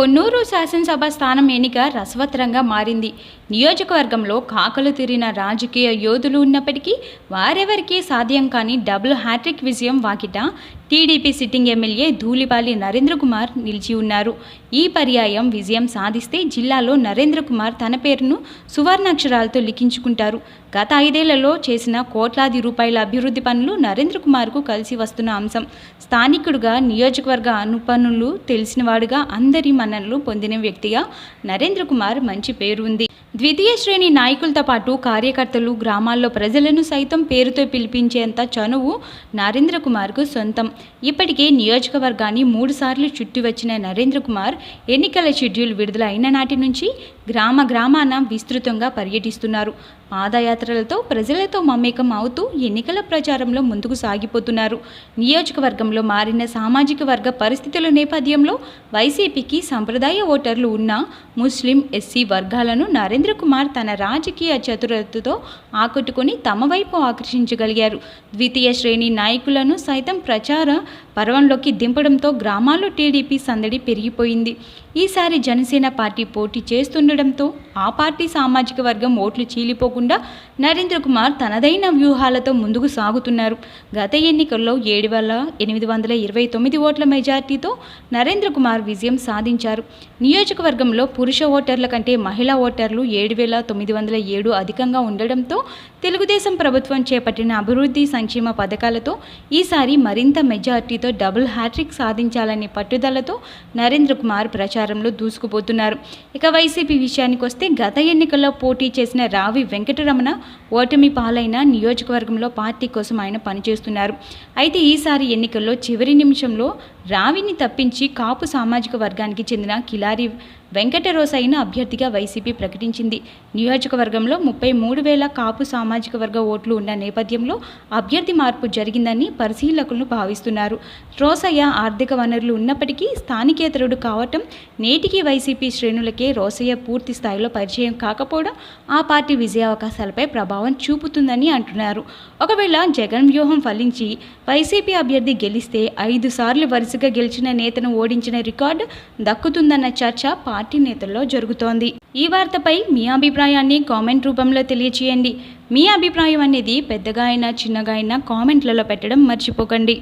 పొన్నూరు శాసనసభ స్థానం ఎన్నిక రసవత్తరంగా మారింది. నియోజకవర్గంలో కాకలు తీరిన రాజకీయ యోధులు ఉన్నప్పటికీ వారెవరికీ సాధ్యం కాని డబుల్ హ్యాట్రిక్ విజయం వాకిట TDP sitting MLA Dhulipalla Narendra Kumar నిలిచి ఉన్నారు. ఈ పర్యాయం విజయం సాధిస్తే జిల్లాలో నరేంద్ర కుమార్ తన పేరును సువర్ణాక్షరాలతో లిఖించుకుంటారు. గత ఐదేళ్ళలో చేసిన కోట్లాది రూపాయల అభివృద్ధి పనులు నరేంద్ర కుమార్కు కలిసి వస్తున్న అంశం. స్థానికుడుగా నియోజకవర్గ అనుపనులు తెలిసినవాడుగా అందరి మన్ననలు పొందిన వ్యక్తిగా నరేంద్ర కుమార్ మంచి పేరు ఉంది. ద్వితీయ శ్రేణి నాయకులతో పాటు కార్యకర్తలు గ్రామాల్లో ప్రజలను సైతం పేరుతో పిలిపించేంత చనువు నరేంద్ర కుమార్కు సొంతం. ఇప్పటికే నియోజకవర్గాన్ని మూడుసార్లు చుట్టి వచ్చిన నరేంద్ర కుమార్ ఎన్నికల షెడ్యూల్ విడుదల అయిన నాటి నుంచి గ్రామ గ్రామాన విస్తృతంగా పర్యటిస్తున్నారు. పాదయాత్రలతో ప్రజలతో మమేకం అవుతూ ఎన్నికల ప్రచారంలో ముందుకు సాగిపోతున్నారు. నియోజకవర్గంలో మారిన సామాజిక వర్గ పరిస్థితుల నేపథ్యంలో వైసీపీకి సంప్రదాయ ఓటర్లు ఉన్న ముస్లిం ఎస్సీ వర్గాలను నరేంద్ర కుమార్ తన రాజకీయ చతురతతో ఆకట్టుకుని తమ వైపు ఆకర్షించగలిగారు. ద్వితీయ శ్రేణి నాయకులను సైతం ప్రచార పర్వంలోకి దింపడంతో గ్రామాల్లో టీడీపీ సందడి పెరిగిపోయింది. ఈసారి జనసేన పార్టీ పోటీ చేస్తుండడంతో ఆ పార్టీ సామాజిక వర్గం ఓట్లు చీలిపోకుండా నరేంద్ర కుమార్ తనదైన వ్యూహాలతో ముందుకు సాగుతున్నారు. గత ఎన్నికల్లో ఏడు వేల ఎనిమిది వందల ఇరవై తొమ్మిది ఓట్ల మెజార్టీతో నరేంద్ర కుమార్ విజయం సాధించారు. నియోజకవర్గంలో పురుష ఓటర్ల కంటే మహిళా ఓటర్లు ఏడు వేల తొమ్మిది వందల ఏడు అధికంగా ఉండడంతో తెలుగుదేశం ప్రభుత్వం చేపట్టిన అభివృద్ధి సంక్షేమ పథకాలతో ఈసారి మరింత మెజార్టీతో డబుల్ హ్యాట్రిక్ సాధించాలనే పట్టుదలతో నరేంద్ర కుమార్ ప్రచారంలో దూసుకుపోతున్నారు. ఇక వైసీపీ విషయానికి వస్తే గత ఎన్నికల్లో పోటీ చేసిన రావి వెంకటరమణ ఓటమి పాలైన నియోజకవర్గంలో పార్టీ కోసం ఆయన పనిచేస్తున్నారు. అయితే ఈసారి ఎన్నికల్లో చివరి నిమిషంలో రావిని తప్పించి కాపు సామాజిక వర్గానికి చెందిన కిలారి వెంకటరోసైన అభ్యర్థిగా వైసీపీ ప్రకటించింది. నియోజకవర్గంలో ముప్పై మూడు వేల కాపు సామాజిక వర్గ ఓట్లు ఉన్న నేపథ్యంలో అభ్యర్థి మార్పు జరిగిందని పరిశీలకులు భావిస్తున్నారు. రోసయ్య ఆర్థిక వనరులు ఉన్నప్పటికీ స్థానికేతరుడు కావటం నేటికి వైసీపీ శ్రేణులకే రోసయ్య పూర్తి స్థాయిలో పరిచయం కాకపోవడం ఆ పార్టీ విజయావకాశాలపై ప్రభావం చూపుతుందని అంటున్నారు. ఒకవేళ జగన్ వ్యూహం ఫలించి వైసీపీ అభ్యర్థి గెలిస్తే ఐదు సార్లు వరుసగా గెలిచిన నేతను ఓడించిన రికార్డు దక్కుతుందన్న చర్చ పార్టీ నేతల్లో జరుగుతోంది. ఈ వార్తపై మీ అభిప్రాయాన్ని కామెంట్ రూపంలో తెలియచేయండి. మీ అభిప్రాయం అనేది పెద్దగా అయినా చిన్నగా అయినా కామెంట్లలో పెట్టడం మర్చిపోకండి.